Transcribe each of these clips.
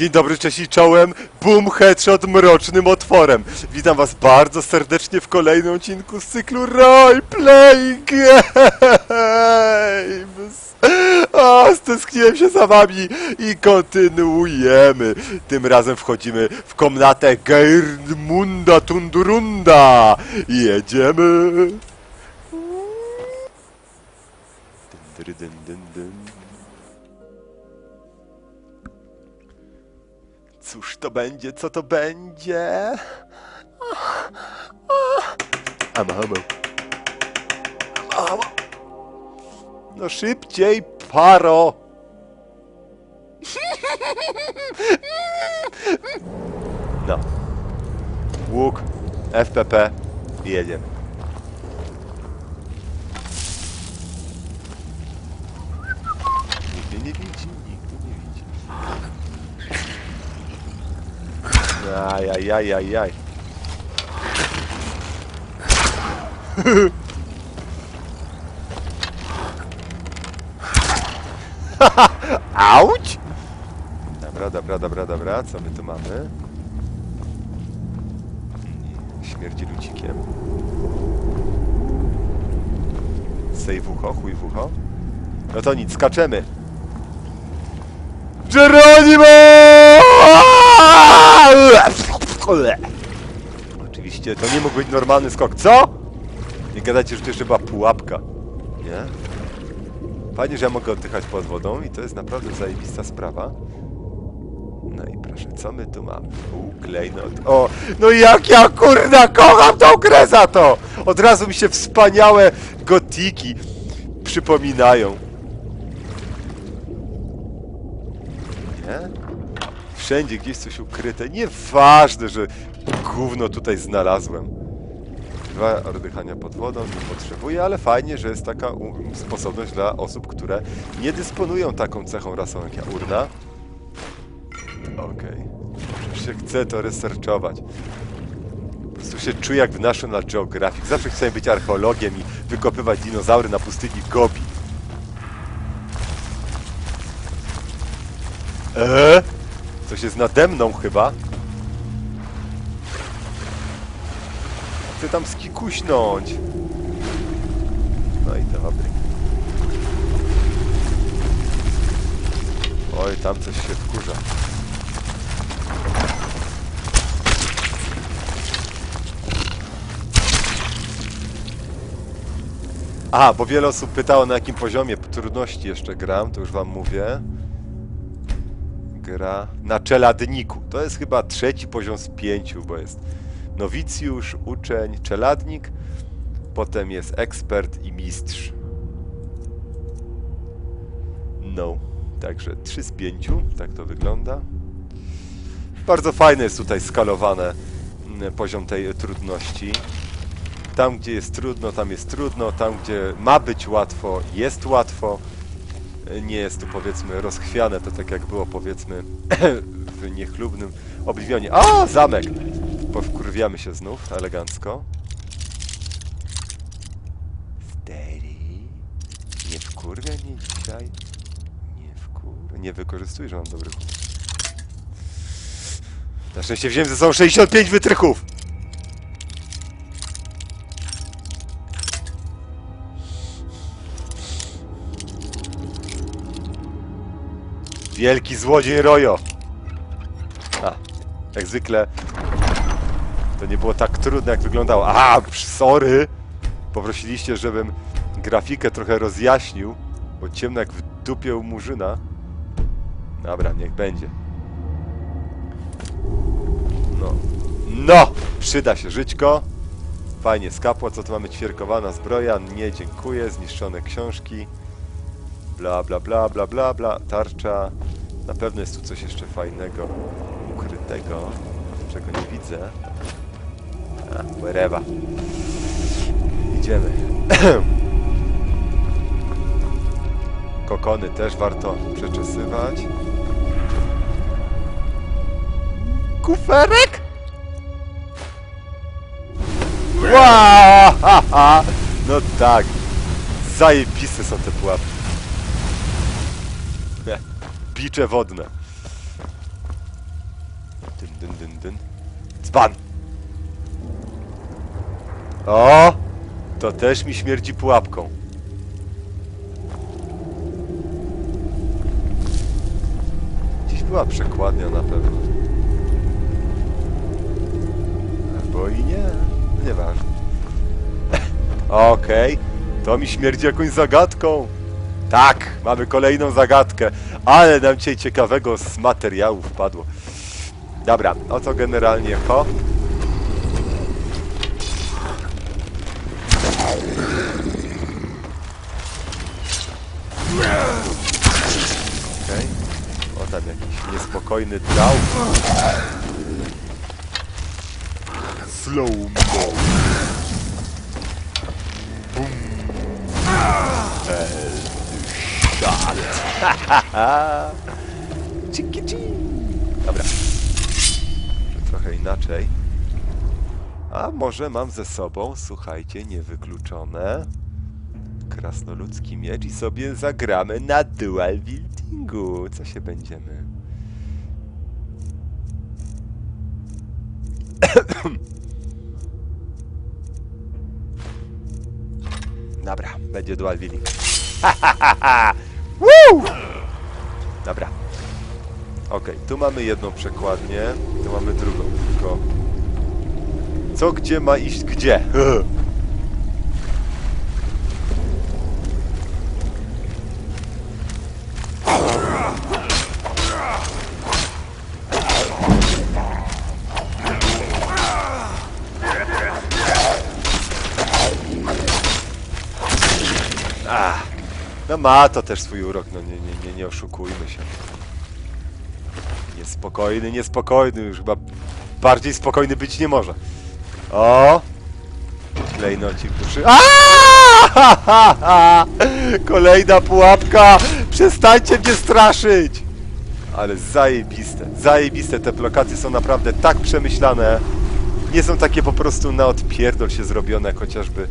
Dzień dobry, cześć i czołem. Boom, headshot mrocznym otworem. Witam was bardzo serdecznie w kolejnym odcinku z cyklu Roleplay Games. A, stęskniłem się za wami i kontynuujemy. Tym razem wchodzimy w komnatę Geirmunda Tundurunda. Jedziemy. Dyn, dyn, dyn, dyn. Cóż to będzie, co to będzie? Ama, ama. Ama, ama. No szybciej, paro! No. Łuk, FPP i jedziemy. Nikt mnie nie widzi, nikt mnie nie widzi. Ajajajajaj. Auć! Dobra, dobra, dobra, dobra. Co my tu mamy? Śmierdzi lucikiem. Sej w ucho, chuj w ucho. No to nic, skaczemy. Geronimo! Oczywiście, to nie mógł być normalny skok. Co? Nie gadajcie, że to jeszcze była pułapka. Nie? Fajnie, że ja mogę oddychać pod wodą i to jest naprawdę zajebista sprawa. No i proszę, co my tu mamy? U, klejnot. O, no jak ja kurna kocham tą grę za to! Od razu mi się wspaniałe gotiki przypominają. Nie? Wszędzie gdzieś coś ukryte. Nieważne, że gówno tutaj znalazłem. Dwa oddychania pod wodą nie potrzebuję, ale fajnie, że jest taka sposobność dla osób, które nie dysponują taką cechą rasową jak ja. Urna. Okej. Się chce to researchować. Po prostu się czuję jak w National Geographic. Zawsze chciałem być archeologiem i wykopywać dinozaury na pustyni Gobi. Eee? Coś jest nade mną chyba. Chcę tam skikuśnąć. No i dobry. Oj, tam coś się wkurza. A, bo wiele osób pytało na jakim poziomie trudności jeszcze gram, to już wam mówię. Gra na czeladniku. To jest chyba trzeci poziom z pięciu, bo jest nowicjusz, uczeń, czeladnik, potem jest ekspert i mistrz. No, także 3 z 5, tak to wygląda. Bardzo fajne jest tutaj skalowane mm, poziom tej trudności. Tam, gdzie jest trudno, tam jest trudno, tam, gdzie ma być łatwo, jest łatwo. Nie jest tu powiedzmy rozchwiane, to tak jak było powiedzmy w niechlubnym Oblivionie. A, zamek! Powkurwiamy się znów, elegancko. Steady. Nie wkurwia mnie dzisiaj. Nie wkurwia. Nie wykorzystuj, że mam dobry humor. Na szczęście wziąłem ze sobą 65 wytrychów! Wielki złodziej Rojo! A, jak zwykle to nie było tak trudne, jak wyglądało. Psz, sorry! Poprosiliście, żebym grafikę trochę rozjaśnił, bo ciemno jak w dupie u murzyna. Dobra, niech będzie. No. No! Przyda się żyćko. Fajnie skapło. Co tu mamy? Ćwierkowana zbroja. Nie, dziękuję. Zniszczone książki. Bla, bla, bla, bla, bla, bla. Tarcza. Na pewno jest tu coś jeszcze fajnego, ukrytego, czego nie widzę. A, wherever. Idziemy. Kokony też warto przeczesywać. Kuferek? Wow! No tak. Zajebiste są te pułapki. Bicze wodne. blondyn. Dzban! O! To też mi śmierdzi pułapką. Gdzieś była przekładnia na pewno. Albo i nie. Nieważne. Okej. To mi śmierdzi jakąś zagadką. Tak, mamy kolejną zagadkę. Ale nam dzisiaj ciekawego z materiału wpadło. Dobra, o co generalnie ho? Okej. O, tam jakiś niespokojny trał. Slow mo. Bum. Headshot. Ciki ci. Dobra. Trochę inaczej. A może mam ze sobą, słuchajcie, niewykluczone krasnoludzki miecz i sobie zagramy na dual wieldingu. Co się będziemy? Dobra, będzie dual wielding. Woo! Dobra. Okej, tu mamy jedną przekładnię, tu mamy drugą, tylko... Co gdzie ma iść gdzie? ma to też swój urok, no nie, nie, nie, nie oszukujmy się. Niespokojny, niespokojny, już chyba bardziej spokojny być nie może. O! Klejnocik duszy. Aaaa! Kolejna pułapka! Przestańcie mnie straszyć! Ale zajebiste, zajebiste te lokacje są naprawdę tak przemyślane. Nie są takie po prostu na odpierdol się zrobione, chociażby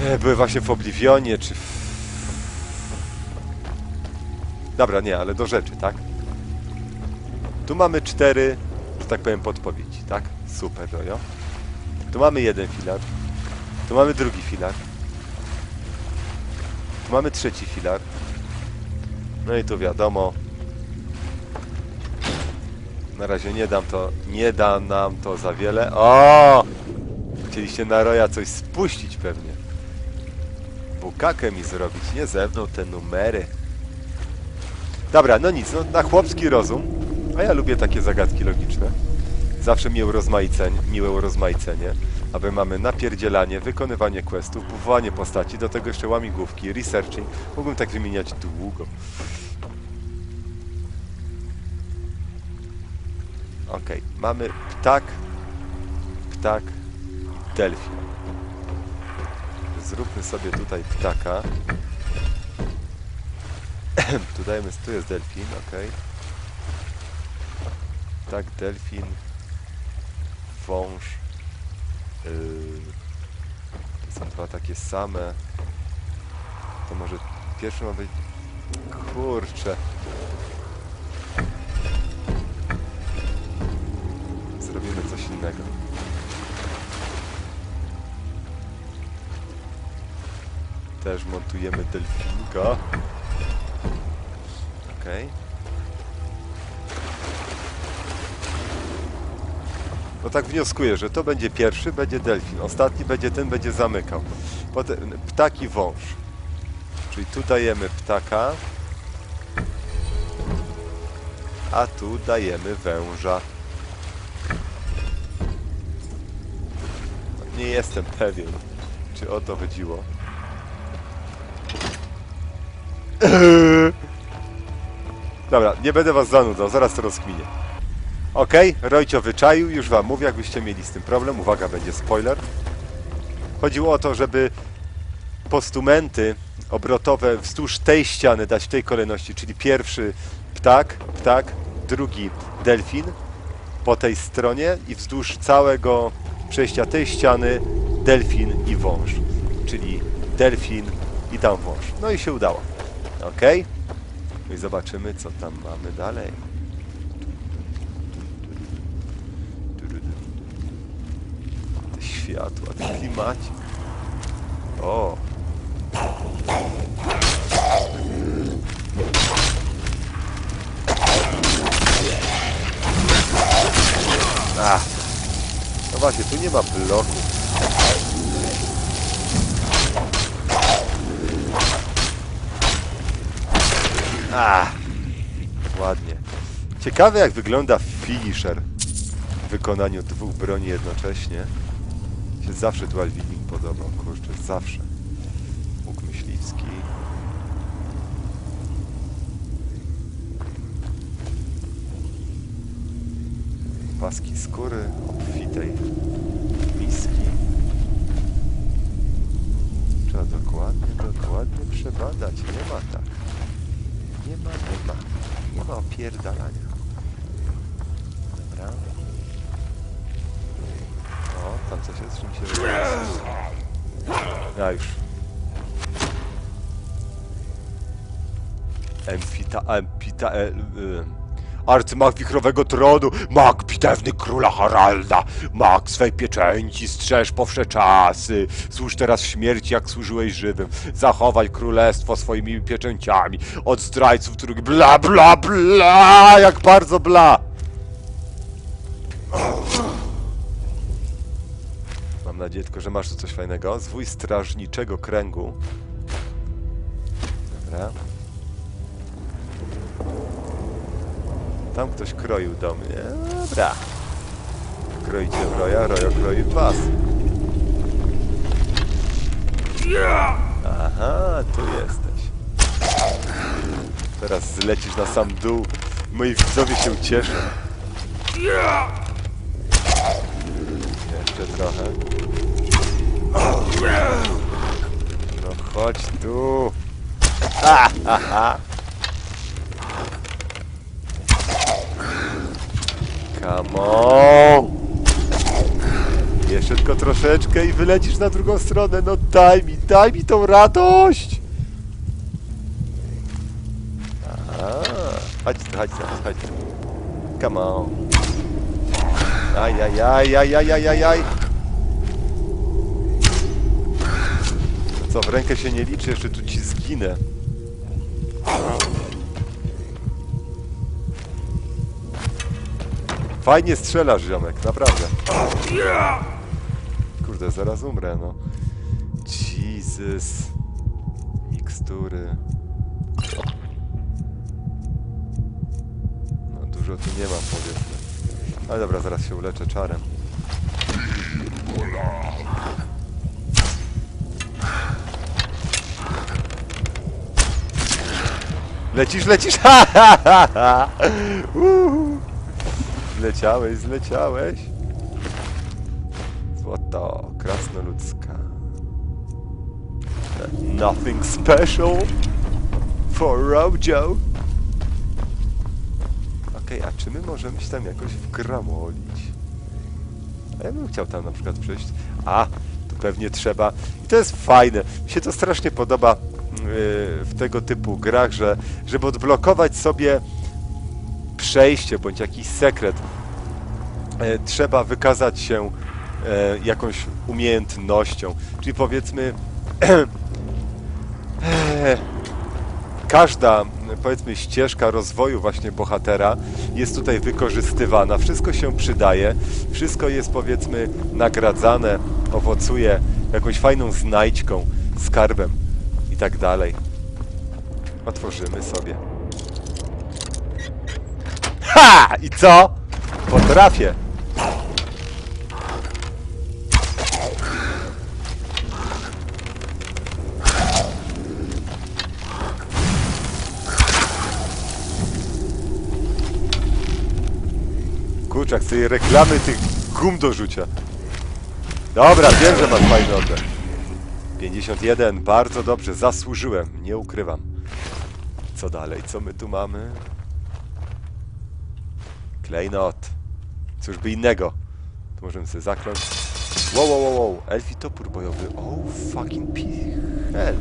e, były właśnie w Oblivionie, czy w... Dobra, nie, ale do rzeczy, tak? Tu mamy cztery, że tak powiem, podpowiedzi, tak? Super, Rojo. Tu mamy jeden filar. Tu mamy drugi filar. Tu mamy trzeci filar. No i tu wiadomo. Na razie nie dam to, nie da nam to za wiele. O! Chcieliście na Roja coś spuścić pewnie. Bukakę mi zrobić, nie ze mną te numery. Dobra, no nic, no na chłopski rozum. A ja lubię takie zagadki logiczne. Zawsze miłe urozmaicenie, miłe urozmaicenie. aby mamy napierdzielanie, wykonywanie questów, budowanie postaci, do tego jeszcze łamigłówki, researching. Mógłbym tak wymieniać długo. Okej, mamy ptak, ptak, delfin. Zróbmy sobie tutaj ptaka. tu dajemy, tu jest delfin, okej. Tak, delfin, wąż. Yy, to są dwa takie same. To może pierwszy ma być... Kurczę. Zrobimy coś innego. Też montujemy delfinka. Okej. No tak wnioskuję, że to będzie pierwszy, będzie delfin. Ostatni będzie ten, będzie zamykał. Potem ptak i wąż. Czyli tu dajemy ptaka. A tu dajemy węża. Nie jestem pewien, czy o to chodziło. Dobra, nie będę was zanudzał, zaraz to rozkminię. Okej, Rojcio wyczaił, już wam mówię, jakbyście mieli z tym problem. Uwaga, będzie spoiler. Chodziło o to, żeby postumenty obrotowe wzdłuż tej ściany dać w tej kolejności, czyli pierwszy ptak, ptak, drugi delfin po tej stronie i wzdłuż całego przejścia tej ściany delfin i wąż, czyli delfin i tam wąż. No i się udało. Okej? No i zobaczymy, co tam mamy dalej. Te światła, ten klimacik. O! A. No właśnie, tu nie ma bloków. A! Ładnie. Ciekawe jak wygląda finisher w wykonaniu dwóch broni jednocześnie. Się zawsze dual wielding podobał, kurczę, zawsze. Łuk myśliwski. Paski skóry obfitej miski. Trzeba dokładnie, dokładnie przebadać. Nie ma tak. Nie ma, nie ma. Nie ma opierdalania. Dobra. O, tam coś jest, czym się. Ja już. Empita, empita, e, y, arcymag wichrowego tronu, mag pitewny króla Haralda, mag swej pieczęci, strzeż po wsze czasy, służ teraz śmierci, jak służyłeś żywym, zachowaj królestwo swoimi pieczęciami od zdrajców, których bla, bla, bla, jak bardzo bla. Mam nadzieję tylko, że masz tu coś fajnego. Zwój strażniczego kręgu. Dobra. Tam ktoś kroił do mnie. Dobra. Kroicie roja, rojo kroi was. Aha, tu jesteś. Teraz zlecisz na sam dół. Moi widzowie się ucieszą. Jeszcze trochę. No chodź tu. Ha, ha, ha. Come on. Jeszcze tylko troszeczkę i wylecisz na drugą stronę. No daj mi, daj mi tą radość. Aha. Chodź chodź chodź tu. Come on. Aj, aj, aj, aj, aj, aj, aj, aj. Co, w rękę się nie liczy, jeszcze tu ci zginę. Fajnie strzelasz, ziomek, naprawdę. Kurde, zaraz umrę, no. Jesus. Mikstury. No, dużo tu nie ma, powiedzmy. Ale dobra, zaraz się uleczę czarem. Lecisz, lecisz! Ha, ha, ha, ha. Zleciałeś, zleciałeś. Złoto, krasnoludzka. Nothing special for Rojo. Okej, a czy my możemy się tam jakoś wgramolić? A ja bym chciał tam na przykład przejść. A, tu pewnie trzeba. I to jest fajne. Mi się to strasznie podoba yy, w tego typu grach, że żeby odblokować sobie przejście bądź jakiś sekret, e, trzeba wykazać się e, jakąś umiejętnością. Czyli powiedzmy, e, każda powiedzmy ścieżka rozwoju właśnie bohatera jest tutaj wykorzystywana, wszystko się przydaje, wszystko jest powiedzmy nagradzane, owocuje jakąś fajną znajdźką, skarbem i tak dalej. Otworzymy sobie. I co? Potrafię. Kurczak, tej reklamy tych gum do rzucia. Dobra, wiem, że masz fajny oddech. 51, bardzo dobrze, zasłużyłem, nie ukrywam. Co dalej, co my tu mamy? Klejnot. Cóż by innego. To możemy sobie zakląć. Wow, wow, wow, wow. Elfi topór bojowy. Oh, fucking hell.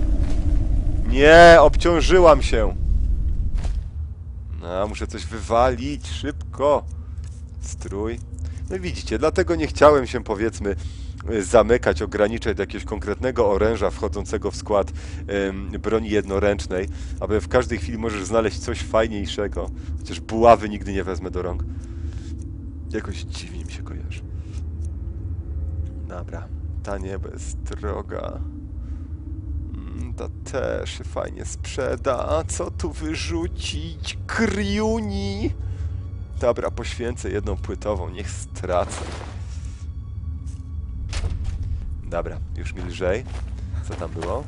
Nie, obciążyłam się. No, muszę coś wywalić szybko. Strój. No widzicie, dlatego nie chciałem się powiedzmy zamykać, ograniczać do jakiegoś konkretnego oręża wchodzącego w skład broni jednoręcznej, aby w każdej chwili możesz znaleźć coś fajniejszego. Chociaż buławy nigdy nie wezmę do rąk. Jakoś dziwnie mi się kojarzy. Dobra, ta nie jest droga. Mm, Ta też się fajnie sprzeda. Co tu wyrzucić? Kriuni! Dobra, poświęcę jedną płytową, niech stracę. Dobra, już mi lżej. Co tam było?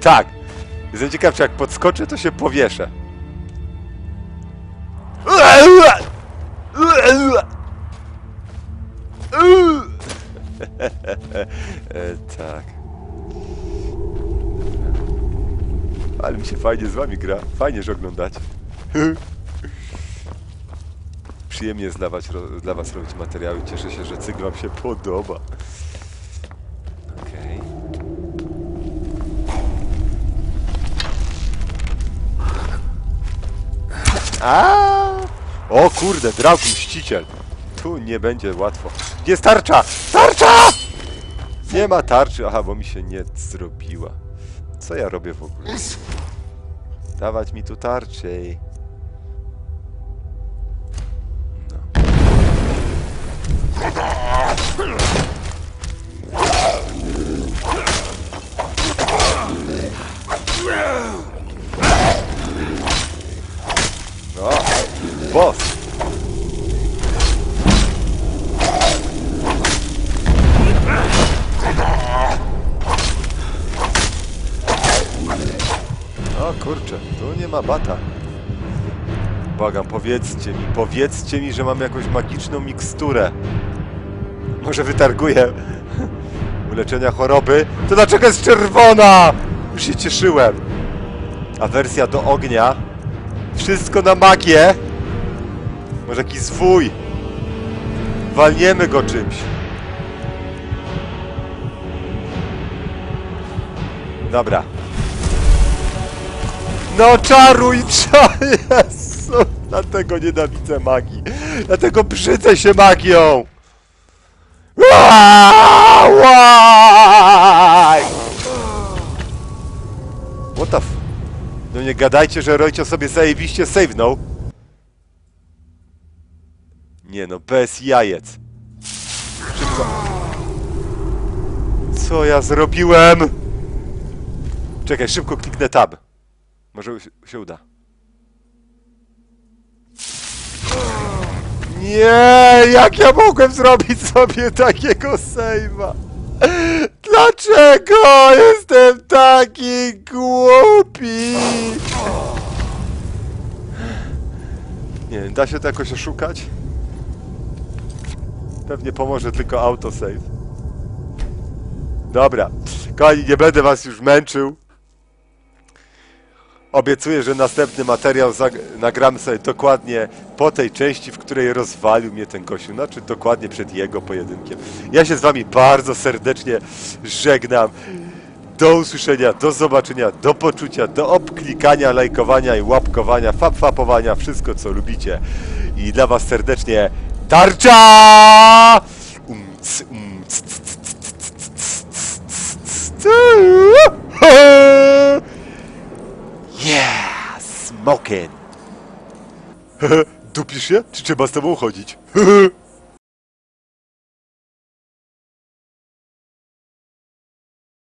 Tak! Jestem ciekaw, czy jak podskoczę, to się powieszę. Fajnie z wami gra. Fajnie, że oglądacie. Przyjemnie jest dla was, dla was robić materiały. Cieszę się, że cykl wam się podoba. Okej. A! O kurde, Draug mściciel. Tu nie będzie łatwo. Jest tarcza? Tarcza! Nie ma tarczy. Aha, bo mi się nie zrobiła. Co ja robię w ogóle? Dawać mi tu tarczę. No. No, boss! Kurczę, tu nie ma bata. Błagam, powiedzcie mi, powiedzcie mi, że mam jakąś magiczną miksturę. Może wytarguję uleczenia choroby. To dlaczego jest czerwona? Już się cieszyłem. A wersja do ognia. Wszystko na magię. Może jakiś zwój. Walniemy go czymś. Dobra. No czaruj, czaruj, Jezu. Dlatego nienawidzę magii. Dlatego brzydzę się magią. What the f... No nie gadajcie, że Rojcio sobie zajebiście save'nął. Nie no, bez jajec. Szybko. Co ja zrobiłem? Czekaj, szybko kliknę tab. Może się, się uda. Nie, jak ja mogłem zrobić sobie takiego save'a? Dlaczego jestem taki głupi? Nie wiem, da się to jakoś oszukać? Pewnie pomoże tylko autosave. Dobra, kochani, nie będę was już męczył. Obiecuję, że następny materiał nagramy sobie dokładnie po tej części, w której rozwalił mnie ten kościół, znaczy dokładnie przed jego pojedynkiem. Ja się z wami bardzo serdecznie żegnam. Do usłyszenia, do zobaczenia, do poczucia, do obklikania, lajkowania i łapkowania, fapfapowania, wszystko co lubicie. I dla was serdecznie tarcza! C, c, c, c, c, c, c, c, c. Yeah, smoking. Dupisz się? Czy trzeba z tobą chodzić?